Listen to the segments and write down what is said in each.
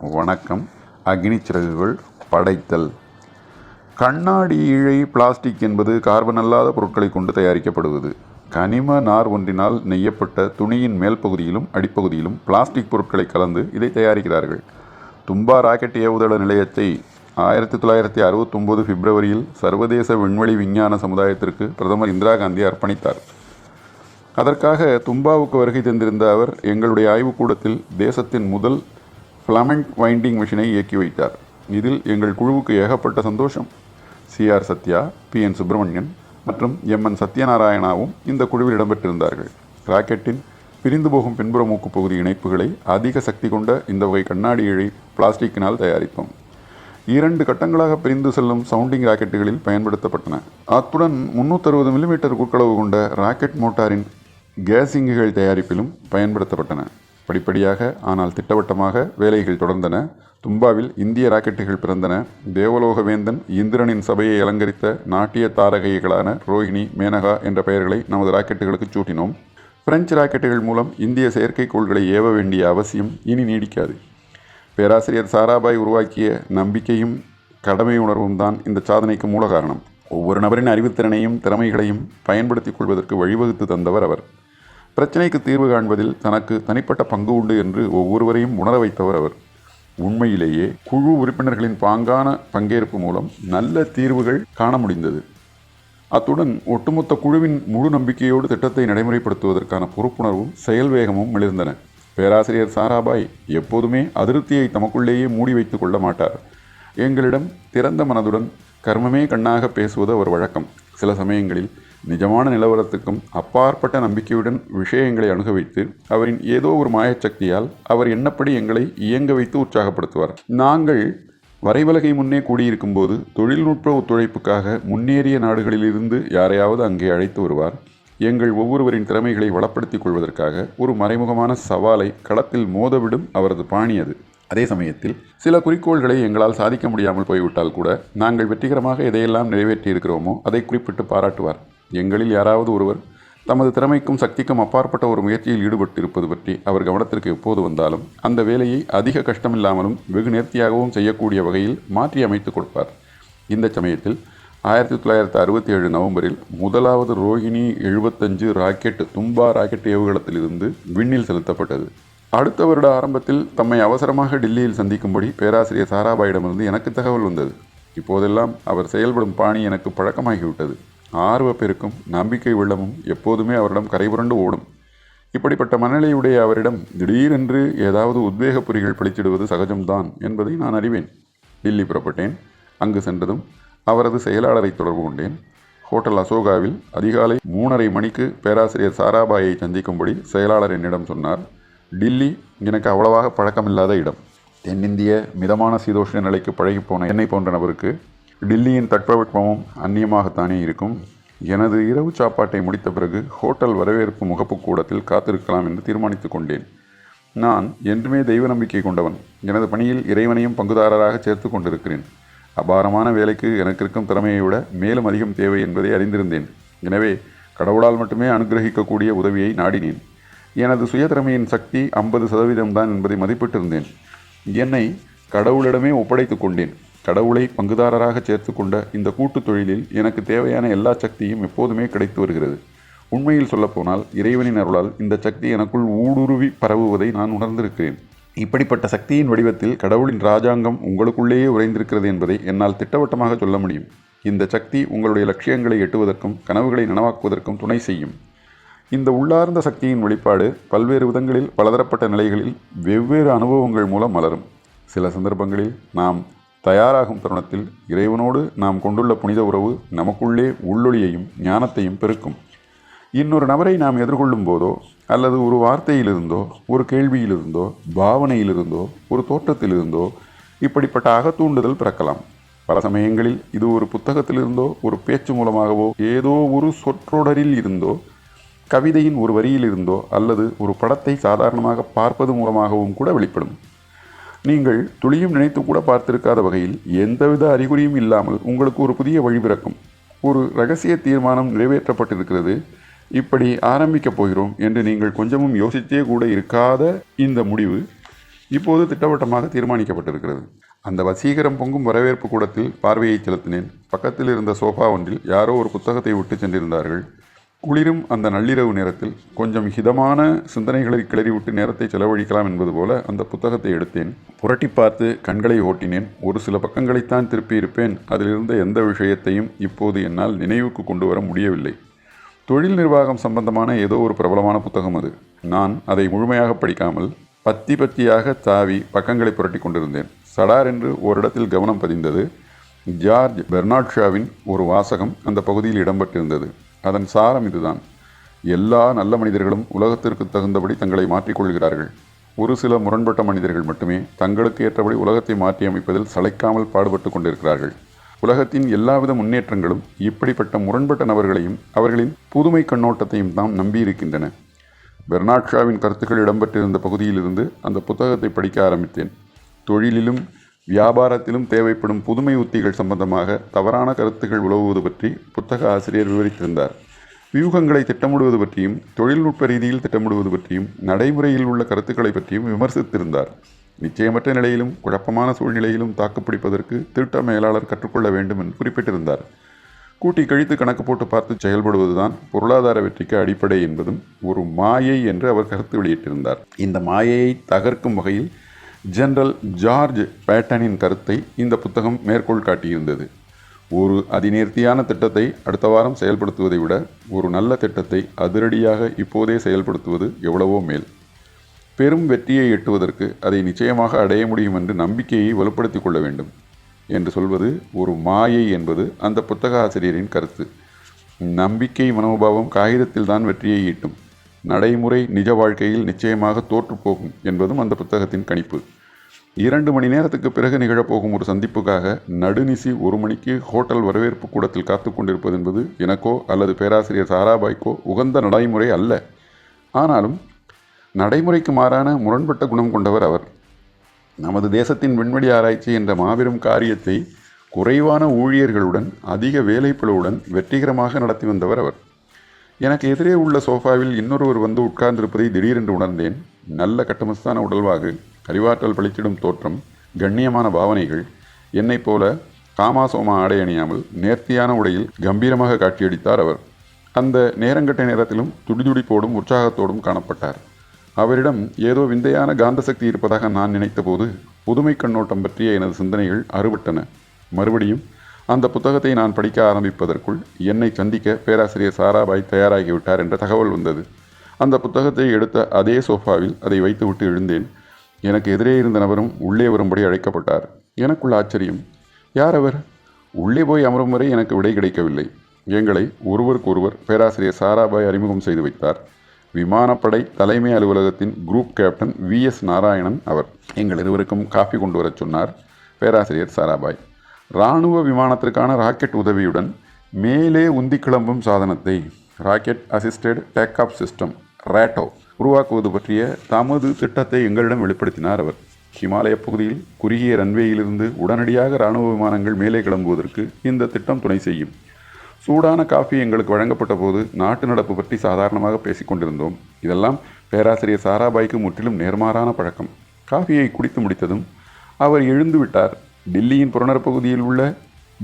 வணக்கம். அக்னி சிறகுகள் படைத்தல். கண்ணாடி இழை பிளாஸ்டிக் என்பது கார்பன் அல்லாத பொருட்களை கொண்டு தயாரிக்கப்படுவது. கனிம நார் ஒன்றினால் நெய்யப்பட்ட துணியின் மேல் பகுதியிலும் அடிப்பகுதியிலும் பிளாஸ்டிக் பொருட்களை கலந்து இதை தயாரிக்கிறார்கள். தும்பா ராக்கெட் ஏவுதள நிலையத்தை ஆயிரத்தி தொள்ளாயிரத்தி அறுபத்தொம்போது பிப்ரவரியில் சர்வதேச விண்வெளி விஞ்ஞான சமுதாயத்திற்கு பிரதமர் இந்திரா காந்தி அர்ப்பணித்தார். அதற்காக தும்பாவுக்கு வருகை தந்திருந்த அவர் எங்களுடைய ஆய்வுக்கூடத்தில் தேசத்தின் முதல் ஃப்ளமெண்ட் வைண்டிங் மிஷினை இயக்கி வைத்தார். இதில் எங்கள் குழுவுக்கு ஏகப்பட்ட சந்தோஷம். CR Sathya P N Subramanian மற்றும் எம் என் சத்யநாராயணாவும் இந்த குழுவில் இடம்பெற்றிருந்தார்கள். ராக்கெட்டின் பிரிந்து போகும் பின்புற மூக்கு பகுதி இணைப்புகளை அதிக சக்தி கொண்ட இந்த வகை கண்ணாடி இழை பிளாஸ்டிக்கினால் தயாரித்தோம் இரண்டு கட்டங்களாக பிரிந்து செல்லும் சவுண்டிங் ராக்கெட்டுகளில் பயன்படுத்தப்பட்டன. அத்துடன் முன்னூற்றறுபது மில்லிமீட்டர் குறுக்களவு கொண்ட ராக்கெட் மோட்டாரின் கேசிங்குகள் தயாரிப்பிலும் பயன்படுத்தப்பட்டன. படிப்படியாக ஆனால் திட்டவட்டமாக வேலைகள் தொடர்ந்தன. தும்பாவில் இந்திய ராக்கெட்டுகள் பிறந்தன. தேவலோகவேந்தன் இந்திரனின் சபையை அலங்கரித்த நாட்டிய தாரகைகளான ரோஹிணி மேனகா என்ற பெயர்களை நமது ராக்கெட்டுகளுக்கு சூட்டினோம். பிரெஞ்சு ராக்கெட்டுகள் மூலம் இந்திய செயற்கைக்கோள்களை ஏவ வேண்டிய அவசியம் இனி நீடிக்காது. பேராசிரியர் சாராபாய் உருவாக்கிய நம்பிக்கையும் கடமை உணர்வும் தான் இந்த சாதனைக்கு மூல காரணம் ஒவ்வொரு நபரின் அறிவுத்திறனையும் திறமைகளையும் பயன்படுத்திக் கொள்வதற்கு வழிவகுத்து தந்தவர் அவர். பிரச்சனைக்கு தீர்வு காண்பதில் தனக்கு தனிப்பட்ட பங்கு உண்டு என்று ஒவ்வொருவரையும் உணர வைத்தவர் அவர். உண்மையிலேயே குழு உறுப்பினர்களின் பாங்கான பங்கேற்பு மூலம் நல்ல தீர்வுகள் காண முடிந்தது. அத்துடன் ஒட்டுமொத்த குழுவின் முழு நம்பிக்கையோடு திட்டத்தை நடைமுறைப்படுத்துவதற்கான பொறுப்புணர்வும் செயல் வேகமும் மிளிர்ந்தன பேராசிரியர் சாராபாய் எப்போதுமே அதிருப்தியை தமக்குள்ளேயே மூடி வைத்து கொள்ள மாட்டார். எங்களிடம் திறந்த மனதுடன் கர்மமே கண்ணாக பேசுவது அவர் வழக்கம். சில சமயங்களில் நிஜமான நிலவரத்துக்கும் அப்பாற்பட்ட நம்பிக்கையுடன் விஷயங்களை அணுக வைத்து அவரின் ஏதோ ஒரு மாயச்சக்தியால் அவர் எண்ணப்படி எங்களை இயங்க வைத்து உற்சாகப்படுத்துவார். நாங்கள் வரைவலகை முன்னே கூடியிருக்கும்போது தொழில்நுட்ப ஒத்துழைப்புக்காக முன்னேறிய நாடுகளிலிருந்து யாரையாவது அங்கே அழைத்து வருவார். எங்கள் ஒவ்வொருவரின் திறமைகளை வளப்படுத்திக் கொள்வதற்காக ஒரு மறைமுகமான சவாலை களத்தில் மோதவிடும் அவரது பாணி அது அதே சமயத்தில் சில குறிக்கோள்களை எங்களால் சாதிக்க முடியாமல் போய்விட்டால் கூட நாங்கள் வெற்றிகரமாக எதையெல்லாம் நிறைவேற்றியிருக்கிறோமோ அதை குறிப்பிட்டு பாராட்டுவார். எங்களில் யாராவது ஒருவர் தமது திறமைக்கும் சக்திக்கும் அப்பாற்பட்ட ஒரு முயற்சியில் ஈடுபட்டிருப்பது பற்றி அவர் கவனத்திற்கு எப்போது வந்தாலும் அந்த வேலையை அதிக கஷ்டமில்லாமலும் வெகு நேர்த்தியாகவும் செய்யக்கூடிய வகையில் மாற்றி அமைத்துக் கொடுப்பார். இந்த சமயத்தில் ஆயிரத்தி தொள்ளாயிரத்தி அறுபத்தி ஏழு நவம்பரில் முதலாவது ரோஹிணி எழுபத்தஞ்சு ராக்கெட் தும்பா ராக்கெட் ஏவுகணத்திலிருந்து விண்ணில் செலுத்தப்பட்டது. அடுத்த வருட ஆரம்பத்தில் தம்மை அவசரமாக டெல்லியில் சந்திக்கும்படி பேராசிரியர் சாராபாயிடமிருந்து எனக்கு தகவல் வந்தது. இப்போதெல்லாம் அவர் செயல்படும் பாணி எனக்கு பழக்கமாகிவிட்டது. ஆர்வப்பெருக்கும் நம்பிக்கை வெள்ளமும் எப்போதுமே அவரிடம் கரைபுரண்டு ஓடும். இப்படிப்பட்ட மனநிலையுடைய அவரிடம் திடீரென்று ஏதாவது உத்வேக பொறிகள் பளிச்சிடுவது சகஜம்தான் என்பதை நான் அறிவேன். டில்லி புறப்பட்டேன். அங்கு சென்றதும் அவரது செயலாளரை தொடர்பு கொண்டேன். ஹோட்டல் அசோகாவில் அதிகாலை மூணரை மணிக்கு பேராசிரியர் சாராபாயை சந்திக்கும்படி செயலாளர் என்னிடம் சொன்னார் டில்லி எனக்கு அவ்வளவாக பழக்கமில்லாத இடம். தென்னிந்திய மிதமான சீதோஷ்ண நிலைக்கு பழகிப்போன என்னை போன்ற நபருக்கு டில்லியின் தட்பவெப்பமும் அந்நியமாகத்தானே இருக்கும். எனது இரவு சாப்பாட்டை முடித்த பிறகு ஹோட்டல் வரவேற்பு முகப்பு கூடத்தில் காத்திருக்கலாம் என்று தீர்மானித்து கொண்டேன். நான் என்றுமே தெய்வ நம்பிக்கை கொண்டவன். எனது பணியில் இறைவனையும் பங்குதாரராக சேர்த்து கொண்டிருக்கிறேன். அபாரமான வேலைக்கு எனக்கு இருக்கும் திறமையை விட மேலும் அதிகம் தேவை என்பதை அறிந்திருந்தேன். எனவே கடவுளால் மட்டுமே அனுகிரகிக்கக்கூடிய உதவியை நாடினேன். எனது சுயதிறமையின் சக்தி ஐம்பது சதவீதம்தான் என்பதை மதிப்பிட்டிருந்தேன். என்னை கடவுளிடமே ஒப்படைத்து கொண்டேன். கடவுளை பங்குதாரராக சேர்த்து கொண்ட இந்த கூட்டுத் தொழிலில் எனக்கு தேவையான எல்லா சக்தியும் எப்போதுமே கிடைத்து வருகிறது. உண்மையில் சொல்லப்போனால் இறைவனின் அருளால் இந்த சக்தி எனக்குள் ஊடுருவி பரவுவதை நான் உணர்ந்திருக்கிறேன். இப்படிப்பட்ட சக்தியின் வடிவத்தில் கடவுளின் ராஜாங்கம் உங்களுக்குள்ளேயே உறைந்திருக்கிறது என்பதை என்னால் திட்டவட்டமாக சொல்ல முடியும். இந்த சக்தி உங்களுடைய லட்சியங்களை எட்டுவதற்கும் கனவுகளை நனவாக்குவதற்கும் துணை செய்யும். இந்த உள்ளார்ந்த சக்தியின் வெளிப்பாடு பல்வேறு விதங்களில் பலதரப்பட்ட நிலைகளில் வெவ்வேறு அனுபவங்கள் மூலம் மலரும். சில சந்தர்ப்பங்களில் நாம் தயாராகும் தருணத்தில் இறைவனோடு நாம் கொண்டுள்ள புனித உறவு நமக்குள்ளே உள்ளொளியையும் ஞானத்தையும் பெருக்கும். இன்னொரு நபரை நாம் எதிர்கொள்ளும் போதோ அல்லது ஒரு வார்த்தையிலிருந்தோ ஒரு கேள்வியிலிருந்தோ பாவனையிலிருந்தோ ஒரு தோற்றத்திலிருந்தோ இப்படிப்பட்ட அகத்தூண்டுதல் பிறக்கலாம். பல சமயங்களில் இது ஒரு புத்தகத்திலிருந்தோ ஒரு பேச்சு மூலமாகவோ ஏதோ ஒரு சொற்றொடரில் இருந்தோ கவிதையின் ஒரு வரியில் இருந்தோ அல்லது ஒரு படத்தை சாதாரணமாக பார்ப்பது மூலமாகவும் கூட வெளிப்படும். நீங்கள் துளியும் நினைத்து கூட பார்த்திருக்காத வகையில் எந்தவித அறிகுறியும் இல்லாமல் உங்களுக்கு ஒரு புதிய வழி பிறக்கும். ஒரு ரகசிய தீர்மானம் நிறைவேற்றப்பட்டிருக்கிறது. இப்படி ஆரம்பிக்கப் போகிறோம் என்று நீங்கள் கொஞ்சமும் யோசித்தே கூட இருக்காத இந்த முடிவு இப்போது திட்டவட்டமாக தீர்மானிக்கப்பட்டிருக்கிறது. அந்த வசீகரம் பொங்கும் வரவேற்பு கூடத்தில் பார்வையை செலுத்தினேன். பக்கத்தில் இருந்த சோஃபா ஒன்றில் யாரோ ஒரு புத்தகத்தை விட்டு சென்றிருந்தார்கள். குளிரும் அந்த நள்ளிரவு நேரத்தில் கொஞ்சம் ஹிதமான சிந்தனைகளை கிளறிவிட்டு நேரத்தை செலவழிக்கலாம் என்பது போல அந்த புத்தகத்தை எடுத்தேன். புரட்டி பார்த்து கண்களை ஓட்டினேன். ஒரு சில பக்கங்களைத்தான் திருப்பியிருப்பேன் அதிலிருந்த எந்த விஷயத்தையும் இப்போது என்னால் நினைவுக்கு கொண்டு வர முடியவில்லை. தொழில் நிர்வாகம் சம்பந்தமான ஏதோ ஒரு பிரபலமான புத்தகம் அது. நான் அதை முழுமையாக படிக்காமல் பத்தி பத்தியாக தாவி பக்கங்களை புரட்டி கொண்டிருந்தேன். சடார் என்று ஓரிடத்தில் கவனம் பதிந்தது. ஜார்ஜ் பெர்னாட்ஷாவின் ஒரு வாசகம் அந்த பகுதியில் இடம்பெற்றிருந்தது. அதன் சாரம் இதுதான். எல்லா நல்ல மனிதர்களும் உலகத்திற்கு தகுந்தபடி தங்களை மாற்றிக்கொள்கிறார்கள். ஒரு சில முரண்பட்ட மனிதர்கள் மட்டுமே தங்களுக்கு ஏற்றபடி உலகத்தை மாற்றி அமைப்பதில் சளைக்காமல் பாடுபட்டு கொண்டிருக்கிறார்கள். உலகத்தின் எல்லாவித முன்னேற்றங்களும் இப்படிப்பட்ட முரண்பட்ட நபர்களையும் அவர்களின் புதுமை கண்ணோட்டத்தையும் தான் நம்பியிருக்கின்றன. பெர்னாட்ஷாவின் கருத்துக்கள் இடம்பெற்றிருந்த பகுதியிலிருந்து அந்த புத்தகத்தை படிக்க ஆரம்பித்தேன். தொழிலிலும் வியாபாரத்திலும் தேவைப்படும் புதுமை உத்திகள் சம்பந்தமாக தவறான கருத்துக்கள் உலவுவது பற்றி புத்தக ஆசிரியர் விவரித்திருந்தார். வியூகங்களை திட்டமிடுவது பற்றியும் தொழில்நுட்ப ரீதியில் திட்டமிடுவது பற்றியும் நடைமுறையில் உள்ள கருத்துக்களை பற்றியும் விமர்சித்திருந்தார். நிச்சயமற்ற நிலையிலும் குழப்பமான சூழ்நிலையிலும் தாக்குப்பிடிப்பதற்கு திட்ட மேலாளர் கற்றுக்கொள்ள வேண்டும் என்று குறிப்பிட்டிருந்தார். கூட்டி கழித்து கணக்கு போட்டு பார்த்து செயல்படுவதுதான் பொருளாதார வெற்றிக்கு அடிப்படை என்பதும் ஒரு மாயை என்று அவர் கருத்து வெளியிட்டிருந்தார். இந்த மாயையை தகர்க்கும் வகையில் ஜெனரல் ஜார்ஜ் பேட்டனின் கருத்தை இந்த புத்தகம் மேற்கோள் காட்டியிருந்தது. ஒரு அதிநேர்த்தியான திட்டத்தை அடுத்த வாரம் செயல்படுத்துவதை விட ஒரு நல்ல திட்டத்தை அதிரடியாக இப்போதே செயல்படுத்துவது எவ்வளவோ மேல். பெரும் வெற்றியை எட்டுவதற்கு அதை நிச்சயமாக அடைய முடியும் என்று நம்பிக்கையை வலுப்படுத்திக் கொள்ள வேண்டும் என்று சொல்வது ஒரு மாயை என்பது அந்த புத்தக ஆசிரியரின் கருத்து. நம்பிக்கை மனோபாவம் காகிதத்தில்தான் வெற்றியை ஈட்டும். நடைமுறை நிஜ வாழ்க்கையில் நிச்சயமாக தோற்றுப்போகும் என்பதும் அந்த புத்தகத்தின் கணிப்பு. இரண்டு மணி நேரத்துக்கு பிறகு நிகழப்போகும் ஒரு சந்திப்புக்காக நடுநிசி ஒரு மணிக்கு ஹோட்டல் வரவேற்பு கூடத்தில் காத்து கொண்டிருப்பது என்பது எனக்கோ அல்லது பேராசிரியர் சாராபாய்க்கோ உகந்த நடைமுறை அல்ல. ஆனாலும் நடைமுறைக்கு மாறான முரண்பட்ட குணம் கொண்டவர் அவர். நமது தேசத்தின் விண்வெளி ஆராய்ச்சி என்ற மாபெரும் காரியத்தை குறைவான ஊழியர்களுடன் அதிக வேலைப்பளுவுடன் வெற்றிகரமாக நடத்தி வந்தவர் அவர். எனக்கு எதிரே உள்ள சோஃபாவில் இன்னொருவர் வந்து உட்கார்ந்திருப்பதை திடீரென்று உணர்ந்தேன். நல்ல கட்டமஸ்தான உடல்வாகு. அறிவாற்றல் பளிச்சிடும் தோற்றம் கண்ணியமான பாவனைகள் என்னைப் போல காமாசோமா ஆடை அணியாமல் நேர்த்தியான உடையில் கம்பீரமாக காட்சியளித்தார் அவர். அந்த நேரங்கட்ட நேரத்திலும் துடிதுடிப்போடும் உற்சாகத்தோடும் காணப்பட்டார். அவரிடம் ஏதோ விந்தையான காந்த சக்தி இருப்பதாக நான் நினைத்தபோது புதுமை கண்ணோட்டம் பற்றிய எனது சிந்தனைகள் அறுபட்டன. மறுபடியும் அந்த புத்தகத்தை நான் படிக்க ஆரம்பிப்பதற்குள் என்னை சந்திக்க பேராசிரியர் சாராபாய் தயாராகிவிட்டார் என்ற தகவல் வந்தது. அந்த புத்தகத்தை எடுத்த அதே சோஃபாவில் அதை வைத்துவிட்டு எழுந்தேன். எனக்கு எதிரே இருந்த நபரும் உள்ளே வரும்படி அழைக்கப்பட்டார். எனக்குள்ள ஆச்சரியம். யார் அவர்? உள்ளே போய் அமரும் வரை எனக்கு விடை கிடைக்கவில்லை. எங்களை ஒருவருக்கொருவர் பேராசிரியர் சாராபாய் அறிமுகம் செய்து வைத்தார். விமானப்படை தலைமை அலுவலகத்தின் group captain V S Narayanan அவர். எங்கள் இருவருக்கும் காஃபி கொண்டு வரச் சொன்னார் பேராசிரியர் சாராபாய். இராணுவ விமானத்திற்கான ராக்கெட் உதவியுடன் மேலே உந்தி கிளம்பும் சாதனத்தை rocket assisted take off system RATO உருவாக்குவது பற்றிய தமது திட்டத்தை எங்களிடம் வெளிப்படுத்தினார் அவர். ஹிமாலய பகுதியில் குறுகிய ரன்வேயிலிருந்து உடனடியாக இராணுவ விமானங்கள் மேலே கிளம்புவதற்கு இந்த திட்டம் துணை செய்யும். சூடான காஃபி எங்களுக்கு வழங்கப்பட்ட போது நாட்டு நடப்பு பற்றி சாதாரணமாக பேசிக்கொண்டிருந்தோம் இதெல்லாம் பேராசிரியர் சாராபாய்க்கு முற்றிலும் நேர்மாறான பழக்கம். காஃபியை குடித்து முடித்ததும் அவர் எழுந்து விட்டார். டில்லியின் புறநர் பகுதியில் உள்ள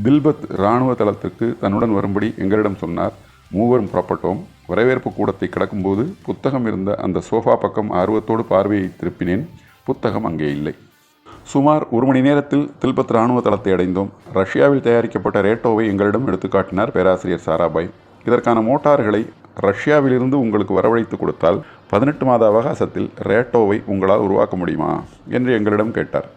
தில்பத் இராணுவ தளத்திற்கு தன்னுடன் வரும்படி எங்களிடம் சொன்னார். மூவரும் புறப்பட்டோம். வரவேற்பு கூடத்தை கடக்கும்போது புத்தகம் இருந்த அந்த சோஃபா பக்கம் ஆர்வத்தோடு பார்வையை திருப்பினேன். புத்தகம் அங்கே இல்லை. சுமார் ஒரு மணி நேரத்தில் தில்பத் இராணுவ தளத்தை அடைந்தோம். ரஷ்யாவில் தயாரிக்கப்பட்ட ரேட்டோவை எங்களிடம் எடுத்துக்காட்டினார் பேராசிரியர் சாராபாய். இதற்கான மோட்டார்களை ரஷ்யாவிலிருந்து உங்களுக்கு வரவழைத்து கொடுத்தால் பதினெட்டு மாத அவகாசத்தில் ரேட்டோவை உங்களால் உருவாக்க முடியுமா? என்று எங்களிடம் கேட்டார்.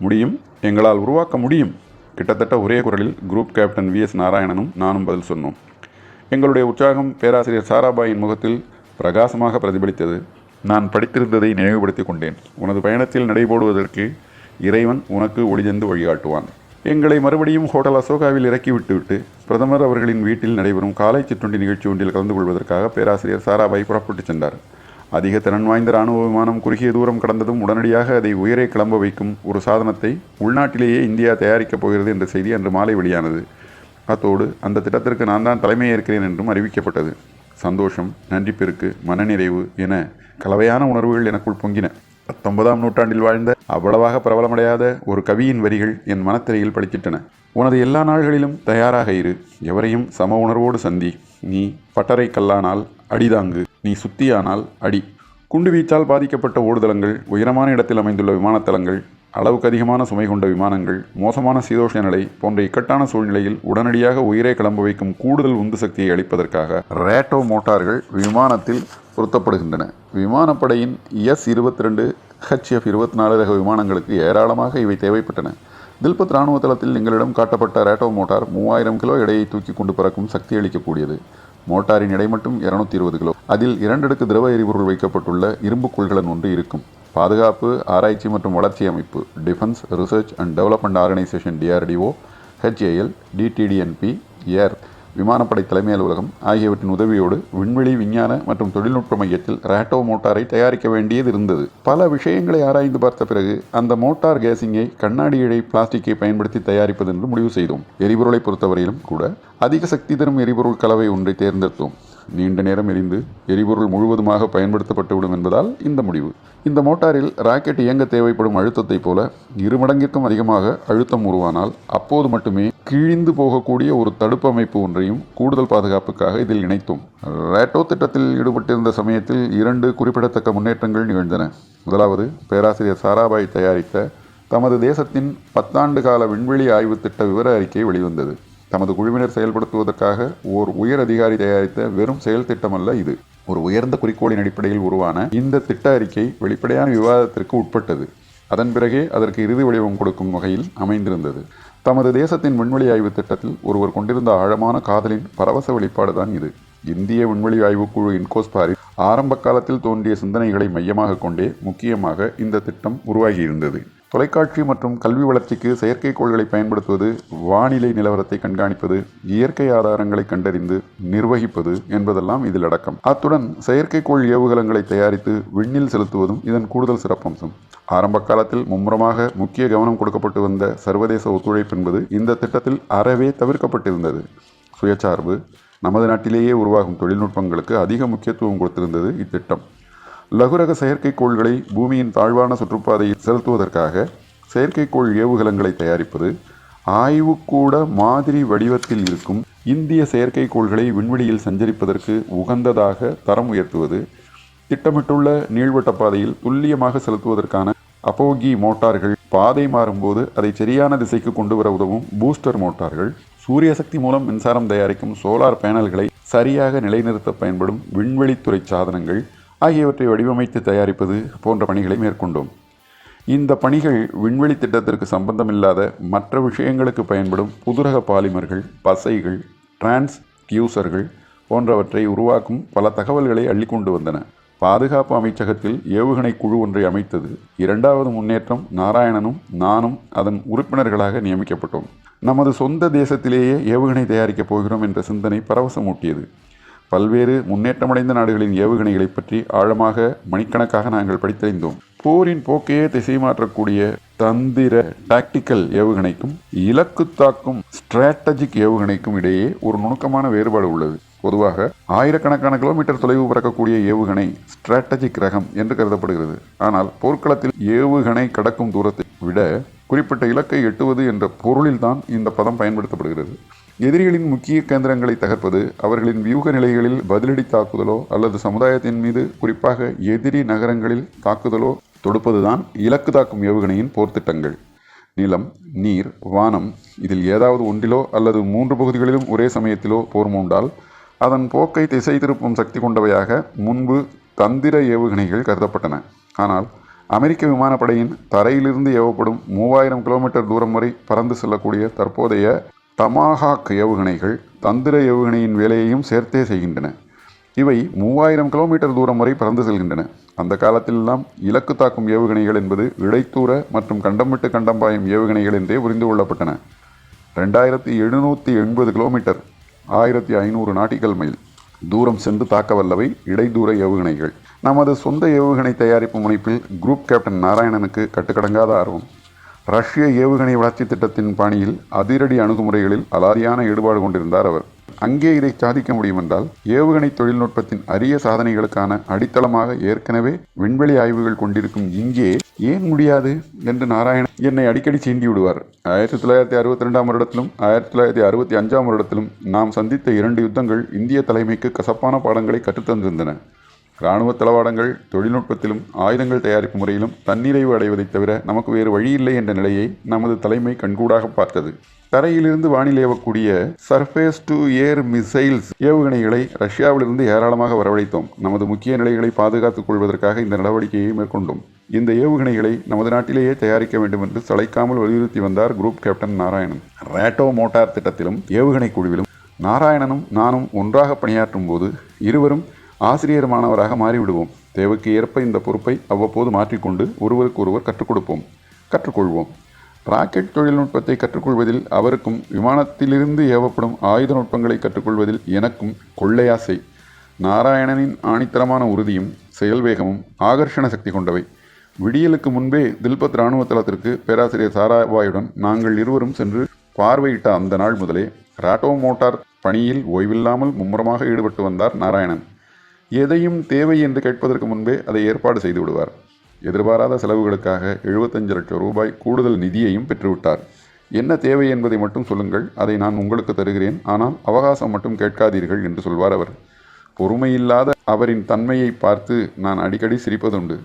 முடியும். எங்களால் உருவாக்க முடியும். கிட்டத்தட்ட ஒரே குரலில் குரூப் கேப்டன் வி எஸ் நாராயணனும் நானும் பதில் சொன்னோம். எங்களுடைய உற்சாகம் பேராசிரியர் சாராபாயின் முகத்தில் பிரகாசமாக பிரதிபலித்தது. நான் படித்திருந்ததை நினைவுபடுத்திக் கொண்டேன். உனது பயணத்தில் நடைபோடுவதற்கு இறைவன் உனக்கு ஒளிதந்து வழிகாட்டுவான். எங்களை மறுபடியும் ஹோட்டல் அசோகாவில் இறக்கி விட்டுவிட்டு பிரதமர் அவர்களின் வீட்டில் நடைபெறும் காலை சிற்றுண்டி நிகழ்ச்சி ஒன்றில் கலந்து கொள்வதற்காக பேராசிரியர் சாராபாய் புறப்பட்டுச் சென்றார். அதிக திறன் வாய்ந்த இராணுவ விமானம் குறுகிய தூரம் கடந்ததும் உடனடியாக அதை உயரே கிளம்ப வைக்கும் ஒரு சாதனத்தை உள்நாட்டிலேயே இந்தியா தயாரிக்கப் போகிறது என்ற செய்தி அன்று மாலை வெளியானது. அத்தோடு அந்த திட்டத்திற்கு நான் தான் தலைமையேற்கிறேன் என்றும் அறிவிக்கப்பட்டது. சந்தோஷம் நன்றிப்பெருக்கு மனநிறைவு என கலவையான உணர்வுகள் எனக்குள் பொங்கின. பத்தொன்பதாம் நூற்றாண்டில் வாழ்ந்த அவ்வளவாக பிரபலமடையாத ஒரு கவியின் வரிகள் என் மனத்திரையில் படிச்சிட்டன உனது எல்லா நாள்களிலும் தயாராக இரு. எவரையும் சம உணர்வோடு சந்தி. நீ பட்டறை கல்லானால் அடிதாங்கு நீ சுத்தியானால் அடி. குண்டு வீச்சால் பாதிக்கப்பட்ட ஓடுதளங்கள் உயரமான இடத்தில் அமைந்துள்ள விமானத்தளங்கள் அளவுக்கு அதிகமான சுமை கொண்ட விமானங்கள் மோசமான சீதோஷ நிலை போன்ற இக்கட்டான சூழ்நிலையில் உடனடியாக உயிரை கிளம்ப வைக்கும் கூடுதல் உந்து சக்தியை அளிப்பதற்காக ரேட்டோ மோட்டார்கள் விமானத்தில் பொருத்தப்படுகின்றன. விமானப்படையின் எஸ் இருபத்தி ரெண்டு ஹெச்எஃப் இருபத்தி நாலு ரக விமானங்களுக்கு ஏராளமாக இவை தேவைப்பட்டன. தில்பத் இராணுவ தளத்தில் எங்களிடம் காட்டப்பட்ட ரேட்டோ மோட்டார் மூவாயிரம் கிலோ எடையை தூக்கி கொண்டு பறக்கும் சக்தி அளிக்கக்கூடியது. மோட்டாரின் எடை மட்டும் இருநூத்தி இருபது கிலோ. அதில் இரண்டடுக்கு திரவ எரிபொருள் வைக்கப்பட்டுள்ள இரும்பு கொள்கலன் ஒன்று இருக்கும். பாதுகாப்பு ஆராய்ச்சி மற்றும் வளர்ச்சி அமைப்பு defence research and development organisation DRDO HAL டிடிடிஎன்பி air விமானப்படை தலைமை அலுவலகம் ஆகியவற்றின் உதவியோடு விண்வெளி விஞ்ஞான மற்றும் தொழில்நுட்ப மையத்தில் ராட்டோ மோட்டாரை தயாரிக்க வேண்டியது இருந்தது. பல விஷயங்களை ஆராய்ந்து பார்த்த பிறகு அந்த மோட்டார் கேசிங்கை கண்ணாடி இழை பிளாஸ்டிக்கை பயன்படுத்தி தயாரிப்பது என்று முடிவு செய்தோம். எரிபொருளை பொறுத்தவரையிலும் கூட அதிக சக்தி தரும் எரிபொருள் கலவை ஒன்றை தேர்ந்தெடுத்தோம். நீண்ட நேரம் எரிந்து எரிபொருள் முழுவதுமாக பயன்படுத்தப்பட்டுவிடும் என்பதால் இந்த முடிவு. இந்த மோட்டாரில் ராக்கெட் இயங்க தேவைப்படும் அழுத்தத்தைப் போல இரு மடங்கிற்கும் அதிகமாக அழுத்தம் உருவானால் அப்போது மட்டுமே கிழிந்து போகக்கூடிய ஒரு தடுப்பு அமைப்பு ஒன்றையும் கூடுதல் பாதுகாப்புக்காக இதில் இணைத்தோம். ரேட்டோ திட்டத்தில் ஈடுபட்டிருந்த சமயத்தில் இரண்டு குறிப்பிடத்தக்க முன்னேற்றங்கள் நிகழ்ந்தன. முதலாவது பேராசிரியர் சாராபாய் தயாரித்த தமது தேசத்தின் பத்தாண்டு கால விண்வெளி ஆய்வு திட்ட விவர அறிக்கை வெளிவந்தது. தமது குழுவினர் செயல்படுத்துவதற்காக ஓர் உயர் அதிகாரி தயாரித்த வெறும் செயல் திட்டமல்ல இது. ஒரு உயர்ந்த குறிக்கோளின் அடிப்படையில் உருவான இந்த திட்ட அறிக்கை வெளிப்படையான விவாதத்திற்கு உட்பட்டது. அதன் பிறகே அதற்கு இறுதி வடிவம் கொடுக்கும் வகையில் அமைந்திருந்தது. தமது தேசத்தின் விண்வெளி ஆய்வு திட்டத்தில் ஒருவர் கொண்டிருந்த ஆழமான காதலின் பரவச வெளிப்பாடுதான் இது. இந்திய விண்வெளி ஆய்வுக்குழு இன்கோஸ்பாரில் ஆரம்ப காலத்தில் தோன்றிய சிந்தனைகளை மையமாக கொண்டே முக்கியமாக இந்த திட்டம் உருவாகியிருந்தது. தொலைக்காட்சி மற்றும் கல்வி வளர்ச்சிக்கு செயற்கைக்கோள்களை பயன்படுத்துவது வானிலை நிலவரத்தை கண்காணிப்பது இயற்கை ஆதாரங்களை கண்டறிந்து நிர்வகிப்பது என்பதெல்லாம் இதில் அடக்கம். அத்துடன் செயற்கைக்கோள் ஏவுகலங்களை தயாரித்து விண்ணில் செலுத்துவதும் இதன் கூடுதல் சிறப்பம்சம். ஆரம்ப காலத்தில் மும்முரமாக முக்கிய கவனம் கொடுக்கப்பட்டு வந்த சர்வதேச ஒத்துழைப்பு என்பது இந்த திட்டத்தில் அறவே தவிர்க்கப்பட்டிருந்தது. சுயசார்பு நமது நாட்டிலேயே உருவாகும் தொழில்நுட்பங்களுக்கு அதிக முக்கியத்துவம் கொடுத்திருந்தது இத்திட்டம். லகுரக செயற்கைக்கோள்களை பூமியின் தாழ்வான சுற்றுப்பாதையில் செலுத்துவதற்காக செயற்கைக்கோள் ஏவுகலங்களை தயாரிப்பது ஆய்வுக்கூட மாதிரி வடிவத்தில் இருக்கும் இந்திய செயற்கைக்கோள்களை விண்வெளியில் சஞ்சரிப்பதற்கு உகந்ததாக தரம் உயர்த்துவது திட்டமிட்டுள்ள நீள்வட்ட பாதையில் துல்லியமாக செலுத்துவதற்கான அப்போகி மோட்டார்கள் பாதை மாறும்போது அதை சரியான திசைக்கு கொண்டு வர உதவும் பூஸ்டர் மோட்டார்கள் சூரிய சக்தி மூலம் மின்சாரம் தயாரிக்கும் சோலார் பேனல்களை சரியாக நிலைநிறுத்த பயன்படும் விண்வெளித்துறை சாதனங்கள் ஆகியவற்றை வடிவமைத்து தயாரிப்பது போன்ற பணிகளை மேற்கொண்டோம். இந்த பணிகள் விண்வெளி திட்டத்திற்கு சம்பந்தமில்லாத மற்ற விஷயங்களுக்கு பயன்படும் புதுரக பாலிமர்கள் பசைகள் டிரான்ஸ்டியூசர்கள் போன்றவற்றை உருவாக்கும் பல தகவல்களை அள்ளிக்கொண்டு வந்தன. பாதுகாப்பு அமைச்சகத்தில் ஏவுகணை குழு ஒன்றை அமைத்தது. இரண்டாவது முன்னேற்றம் நாராயணனும் நானும் அதன் உறுப்பினர்களாக நியமிக்கப்பட்டோம். நமது சொந்த தேசத்திலேயே ஏவுகணை தயாரிக்கப் போகிறோம் என்ற சிந்தனை பரவசமூட்டியது. பல்வேறு முன்னேற்றமடைந்த நாடுகளின் ஏவுகணைகளை பற்றி ஆழமாக மணிக்கணக்காக நாங்கள் படித்தறிந்தோம். போரின் போக்கையே திசை மாற்றக்கூடிய தந்திர டாக்டிக்கல் ஏவுகணைக்கும் இலக்கு தாக்கும் ஸ்ட்ராட்டஜிக் ஏவுகணைக்கும் இடையே ஒரு நுணுக்கமான வேறுபாடு உள்ளது. பொதுவாக ஆயிரக்கணக்கான கிலோமீட்டர் தொலைவு பறக்கக்கூடிய ஏவுகணை ஸ்ட்ராட்டஜிக் ரகம் என்று கருதப்படுகிறது. ஆனால் போர்க்களத்தில் ஏவுகணை கடக்கும் தூரத்தை விட குறிப்பிட்ட இலக்கை எட்டுவது என்ற பொருளில்தான் இந்த பதம் பயன்படுத்தப்படுகிறது. எதிரிகளின் முக்கிய கேந்திரங்களை தகர்ப்பது அவர்களின் வியூக நிலைகளில் பதிலடி தாக்குதலோ அல்லது சமுதாயத்தின் மீது குறிப்பாக எதிரி நகரங்களில் தாக்குதலோ தொடுப்பதுதான் இலக்கு தாக்கும் ஏவுகணையின் போர்த்திட்டங்கள். நிலம் நீர் வானம் இதில் ஏதாவது ஒன்றிலோ அல்லது மூன்று பகுதிகளிலும் ஒரே சமயத்திலோ போர் மூண்டால் அதன் போக்கை திசை திருப்பும் சக்தி கொண்டவையாக முன்பு தந்திர ஏவுகணைகள் கருதப்பட்டன. ஆனால் அமெரிக்க விமானப்படையின் தரையிலிருந்து ஏவப்படும் மூவாயிரம் கிலோமீட்டர் தூரம் வரை பறந்து செல்லக்கூடிய தற்போதைய டமாஹாக் ஏவுகணைகள் தந்திர ஏவுகணையின் வேலையையும் சேர்த்தே செய்கின்றன. இவை மூவாயிரம் கிலோமீட்டர் தூரம் வரை பறந்து செல்கின்றன. அந்த காலத்திலெல்லாம் இலக்கு தாக்கும் ஏவுகணைகள் என்பது இடைத்தூர மற்றும் கண்டம்விட்டு கண்டம் பாயும் ஏவுகணைகள் என்றே புரிந்து கொள்ளப்பட்டன. ரெண்டாயிரத்தி எழுநூற்றி எண்பது கிலோமீட்டர் ஆயிரத்தி ஐநூறு நாட்டிக்கல் மைல். தூரம் சென்று தாக்க வல்லவை இடைதூர ஏவுகணைகள். நமது சொந்த ஏவுகணை தயாரிப்பு முனைப்பில் குரூப் கேப்டன் நாராயணனுக்கு கட்டுக்கடங்காத ஆர்வம். ரஷ்ய ஏவுகணை வளர்ச்சி திட்டத்தின் பாணியில் அதிரடி அணுகுமுறைகளில் அலாதியான ஈடுபாடு கொண்டிருந்தார் அவர். அங்கே இதை சாதிக்க முடியும் என்றால் ஏவுகணை தொழில்நுட்பத்தின் அரிய சாதனைகளுக்கான அடித்தளமாக ஏற்கனவே விண்வெளி ஆய்வுகள் கொண்டிருக்கும் இங்கே ஏன் முடியாது என்று நாராயணன் என்னை அடிக்கடி சீண்டி விடுவார். ஆயிரத்தி தொள்ளாயிரத்தி அறுபத்தி ரெண்டாம் வருடத்திலும் ஆயிரத்தி தொள்ளாயிரத்தி அறுபத்தி அஞ்சாம் வருடத்திலும் நாம் சந்தித்த இரண்டு யுத்தங்கள் இந்திய தலைமைக்கு கசப்பான பாடங்களை கற்றுத்தந்திருந்தன. இராணுவ தளவாடங்கள் தொழில்நுட்பத்திலும் ஆயுதங்கள் தயாரிப்பு முறையிலும் தன்னிறைவு அடைவதைத் தவிர நமக்கு வேறு வழியில்லை என்ற நிலையை நமது தலைமை கண்கூடாக பார்த்தது. தரையிலிருந்து வானில் ஏவக்கூடிய சர்ஃபேஸ் டு ஏர் மிசைல்ஸ் ஏவுகணைகளை ரஷ்யாவிலிருந்து ஏராளமாக வரவழைத்தோம். நமது முக்கிய நிலைகளை பாதுகாத்துக் கொள்வதற்காக இந்த நடவடிக்கையை மேற்கொண்டோம். இந்த ஏவுகணைகளை நமது நாட்டிலேயே தயாரிக்க வேண்டும் என்று சளைக்காமல் வலியுறுத்தி வந்தார் group captain Narayanan. RATO motor திட்டத்திலும் ஏவுகணை குழுவிலும் நாராயணனும் நானும் ஒன்றாக பணியாற்றும் போது இருவரும் ஆசிரியர் மாணவராக மாறிவிடுவோம். தேவைக்கு ஏற்ப இந்த பொறுப்பை அவ்வப்போது மாற்றிக்கொண்டு ஒருவருக்கு ஒருவர் கற்றுக் கொடுப்போம். கற்றுக்கொள்வோம். ராக்கெட் தொழில்நுட்பத்தை கற்றுக்கொள்வதில் அவருக்கும் விமானத்திலிருந்து ஏவப்படும் ஆயுத நுட்பங்களை கற்றுக்கொள்வதில் எனக்கும் கொள்ளையாசை. நாராயணனின் ஆணித்தரமான உறுதியும் செயல்வேகமும் ஆகர்ஷண சக்தி கொண்டவை. விடியலுக்கு முன்பே தில்பத் இராணுவ தளத்திற்கு பேராசிரியர் சாராபாயுடன் நாங்கள் இருவரும் சென்று பார்வையிட்ட அந்த நாள் முதலே ராட்டோ மோட்டார் பணியில் ஓய்வில்லாமல் மும்முரமாக ஈடுபட்டு வந்தார் நாராயணன். எதையும் தேவை என்று கேட்பதற்கு முன்பே அதை ஏற்பாடு செய்து விடுவார். எதிர்பாராத செலவுகளுக்காக எழுபத்தஞ்சு லட்சம் ரூபாய் கூடுதல் நிதியையும் பெற்றுவிட்டார். என்ன தேவை என்பதை மட்டும் சொல்லுங்கள் அதை நான் உங்களுக்கு தருகிறேன். ஆனால் அவகாசம் மட்டும் கேட்காதீர்கள் என்று சொல்வார் அவர். பொறுமையில்லாத அவரின் தன்மையை பார்த்து நான் அடிக்கடி சிரிப்பதுண்டு.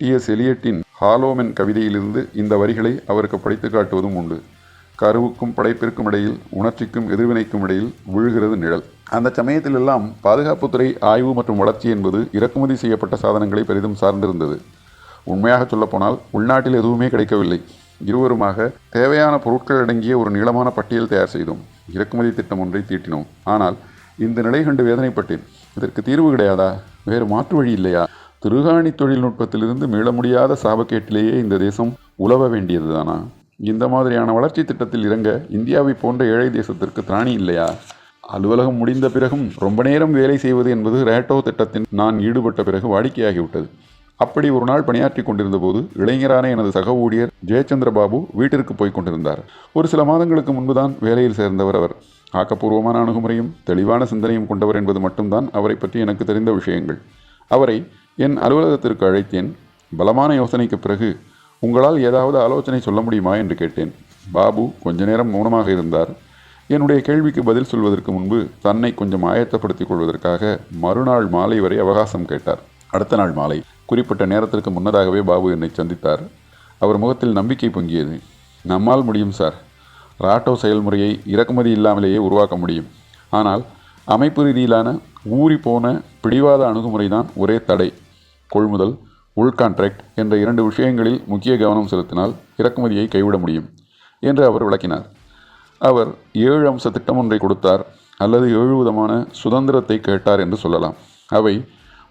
டி எஸ் எலியட்டின் ஹாலோமென் கவிதையிலிருந்து இந்த வரிகளை அவருக்கு படித்து காட்டுவதும் உண்டு. கருவுக்கும் படைப்பிற்கும் இடையில் உணர்ச்சிக்கும் எதிர்வினைக்கும் இடையில் விழுகிறது நிழல். அந்த சமயத்திலெல்லாம் பாதுகாப்புத்துறை ஆய்வு மற்றும் வளர்ச்சி என்பது இறக்குமதி செய்யப்பட்ட சாதனங்களை பெரிதும் சார்ந்திருந்தது. உண்மையாக சொல்லப்போனால் உள்நாட்டில் எதுவுமே கிடைக்கவில்லை. இருவருமாக தேவையான பொருட்கள் அடங்கிய ஒரு நீளமான பட்டியல் தயார் செய்தோம். இறக்குமதி திட்டம் ஒன்றை தீட்டினோம். ஆனால் இந்த நிலை கண்டு வேதனைப்பட்டேன். இதற்கு தீர்வு கிடையாதா? வேறு மாற்று வழி இல்லையா? திருகாணி தொழில்நுட்பத்திலிருந்து மீள முடியாத சாபக்கேட்டிலேயே இந்த தேசம் உலவ வேண்டியதுதானா? இந்த மாதிரியான வளர்ச்சி திட்டத்தில் இறங்க இந்தியாவை போன்ற ஏழை தேசத்திற்கு திராணி இல்லையா? அலுவலகம் முடிந்த பிறகும் ரொம்ப நேரம் வேலை செய்வது என்பது ரேட்டோ திட்டத்தின் நான் ஈடுபட்ட பிறகு வாடிக்கையாகிவிட்டது. அப்படி ஒரு நாள் பணியாற்றி கொண்டிருந்த போது இளைஞரான எனது சக ஊழியர் ஜெயச்சந்திர பாபு வீட்டிற்கு போய் கொண்டிருந்தார். ஒரு சில மாதங்களுக்கு முன்புதான் வேலையில் சேர்ந்தவர் அவர். ஆக்கப்பூர்வமான அணுகுமுறையும் தெளிவான சிந்தனையும் கொண்டவர் என்பது மட்டும்தான் அவரை பற்றி எனக்கு தெரிந்த விஷயங்கள். அவரை என் அலுவலகத்திற்கு அழைத்தேன். பலமான யோசனைக்கு பிறகு உங்களால் ஏதாவது ஆலோசனை சொல்ல முடியுமா என்று கேட்டேன். பாபு கொஞ்ச நேரம் மௌனமாக இருந்தார். என்னுடைய கேள்விக்கு பதில் சொல்வதற்கு முன்பு தன்னை கொஞ்சம் ஆயத்தப்படுத்திக் கொள்வதற்காக மறுநாள் மாலை வரை அவகாசம் கேட்டார். அடுத்த நாள் மாலை குறிப்பிட்ட நேரத்திற்கு முன்னதாகவே பாபு என்னை சந்தித்தார். அவர் முகத்தில் நம்பிக்கை பொங்கியது. நம்மால் முடியும் சார். ராட்டோ செயல்முறையை இறக்குமதி இல்லாமலேயே உருவாக்க முடியும். ஆனால் அமைப்பு ரீதியிலான ஊறி போன பிடிவாத அணுகுமுறை தான் ஒரே தடை. கொள்முதல் உள் கான்ட்ராக்ட் என்ற இரண்டு விஷயங்களில் முக்கிய கவனம் செலுத்தினால் இறக்குமதியை கைவிட முடியும் என்று அவர் விளக்கினார். அவர் ஏழு அம்ச திட்டம் ஒன்றை கொடுத்தார் அல்லது ஏழு விதமான சுதந்திரத்தை கேட்டார் என்று சொல்லலாம். அவை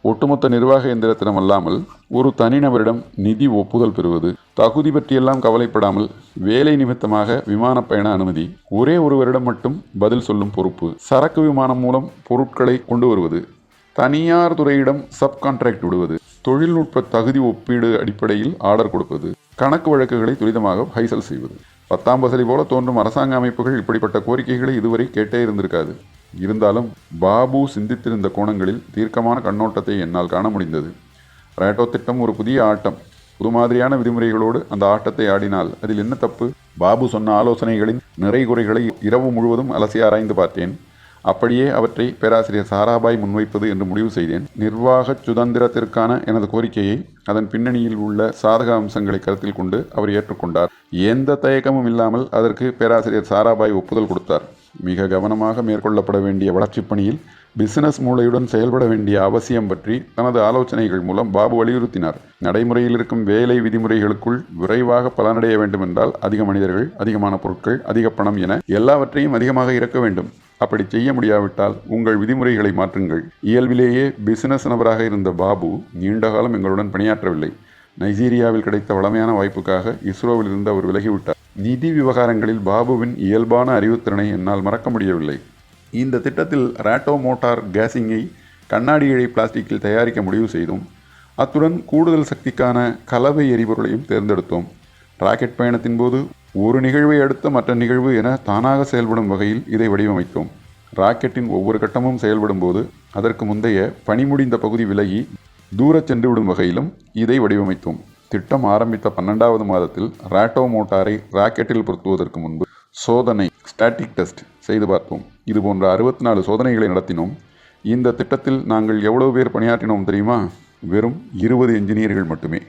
ஒட்டுமொத்த நிர்வாக எந்திரத்திடம் அல்லாமல் ஒரு தனிநபரிடம் நிதி ஒப்புதல் பெறுவது தகுதி பற்றியெல்லாம் கவலைப்படாமல் வேலை நிமித்தமாக விமான பயண அனுமதி ஒரே ஒருவரிடம் மட்டும் பதில் சொல்லும் பொறுப்பு சரக்கு விமானம் மூலம் பொருட்களை கொண்டு வருவது தனியார் துறையிடம் சப் கான்ட்ராக்ட் விடுவது தொழில்நுட்ப தகுதி ஒப்பீடு அடிப்படையில் ஆர்டர் கொடுப்பது கணக்கு வழக்குகளை துரிதமாக ஹைசல் செய்வது. பத்தாம் வசதி போல தோன்றும் அரசாங்க அமைப்புகள் இப்படிப்பட்ட கோரிக்கைகளை இதுவரை கேட்டே இருந்திருக்காது. இருந்தாலும் பாபு சிந்தித்திருந்த கோணங்களில் தீர்க்கமான கண்ணோட்டத்தை என்னால் காண முடிந்தது. ரேட்டோ திட்டம் ஒரு புதிய ஆட்டம். புது மாதிரியான விதிமுறைகளோடு அந்த ஆட்டத்தை ஆடினால் அதில் என்ன தப்பு? பாபு சொன்ன ஆலோசனைகளின் நிறை குறைகளை இரவு முழுவதும் அலசி ஆராய்ந்து பார்த்தேன். அப்படியே அவற்றை பேராசிரியர் சாராபாய் முன்வைப்பது என்று முடிவு செய்தேன். நிர்வாக சுதந்திரத்திற்கான எனது கோரிக்கையை அதன் பின்னணியில் உள்ள சாதக அம்சங்களை கருத்தில் கொண்டு அவர் ஏற்றுக்கொண்டார். எந்த தயக்கமும் இல்லாமல் அதற்கு பேராசிரியர் சாராபாய் ஒப்புதல் கொடுத்தார். மிக கவனமாக மேற்கொள்ளப்பட வேண்டிய வளர்ச்சிப் பணியில் பிசினஸ் மூளையுடன் செயல்பட வேண்டிய அவசியம் பற்றி தனது ஆலோசனைகள் மூலம் பாபு வலியுறுத்தினார். நடைமுறையில் இருக்கும் வேலை விதிமுறைகளுக்குள் விரைவாக பலனடைய வேண்டுமென்றால் அதிக மனிதர்கள் அதிகமான பொருட்கள் அதிக பணம் என எல்லாவற்றையும் அதிகமாக இறக்க வேண்டும். அப்படி செய்ய முடியாவிட்டால் உங்கள் விதிமுறைகளை மாற்றுங்கள். இயல்பிலேயே பிசினஸ் நபராக இருந்த பாபு நீண்ட காலம் எங்களுடன் பணியாற்றவில்லை. நைஜீரியாவில் கிடைத்த வளமையான வாய்ப்புக்காக இஸ்ரோவில் இருந்து அவர் விலகிவிட்டார். நிதி விவகாரங்களில் பாபுவின் இயல்பான அறிவுத்திறனை என்னால் மறக்க முடியவில்லை. இந்த திட்டத்தில் ராட்டோ மோட்டார் கேஸிங்கை கண்ணாடி இழை பிளாஸ்டிக்கில் தயாரிக்க முடிவு செய்தோம். அத்துடன் கூடுதல் சக்திக்கான கலவை எரிபொருளையும் தேர்ந்தெடுத்தோம். ராக்கெட் பயணத்தின் போது ஒரு நிகழ்வை அடுத்த மற்ற நிகழ்வு என தானாக செயல்படும் வகையில் இதை வடிவமைத்தோம். ராக்கெட்டின் ஒவ்வொரு கட்டமும் செயல்படும் போது அதற்கு முந்தைய பணிமுடிந்த பகுதி விலகி தூரச் சென்று விடும் வகையிலும் இதை வடிவமைத்தோம். திட்டம் ஆரம்பித்த பன்னெண்டாவது மாதத்தில் ராட்டோ மோட்டாரை ராக்கெட்டில் பொருத்துவதற்கு முன்பு சோதனை ஸ்டாட்டிக் டெஸ்ட் செய்து பார்த்தோம். இது போன்ற அறுபத்தி நாலு சோதனைகளை நடத்தினோம். இந்த திட்டத்தில் நாங்கள் எவ்வளவு பேர் பணியாற்றினோம் தெரியுமா? வெறும் இருபது என்ஜினியர்கள் மட்டுமே.